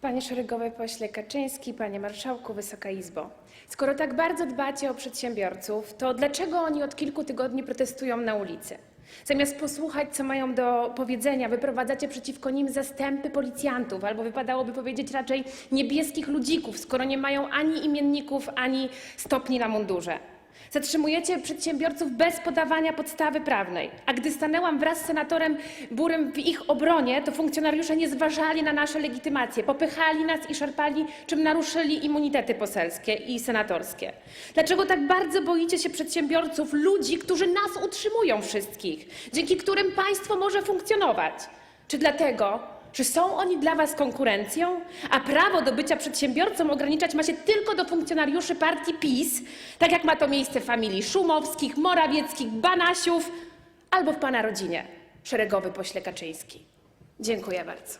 Panie szeregowy pośle Kaczyński, panie marszałku, Wysoka Izbo. Skoro tak bardzo dbacie o przedsiębiorców, to dlaczego oni od kilku tygodni protestują na ulicy? Zamiast posłuchać, co mają do powiedzenia, wyprowadzacie przeciwko nim zastępy policjantów, albo wypadałoby powiedzieć raczej niebieskich ludzików, skoro nie mają ani imienników, ani stopni na mundurze. Zatrzymujecie przedsiębiorców bez podawania podstawy prawnej. A gdy stanęłam wraz z senatorem Burym w ich obronie, to funkcjonariusze nie zważali na nasze legitymacje, popychali nas i szarpali, czym naruszyli immunitety poselskie i senatorskie. Dlaczego tak bardzo boicie się przedsiębiorców, ludzi, którzy nas utrzymują wszystkich, dzięki którym państwo może funkcjonować? Czy dlatego, że są oni dla was konkurencją, a prawo do bycia przedsiębiorcą ograniczać ma się tylko do funkcjonariuszy partii PiS, tak jak ma to miejsce w familii Szumowskich, Morawieckich, Banasiów albo w pana rodzinie, szeregowy pośle Kaczyński. Dziękuję bardzo.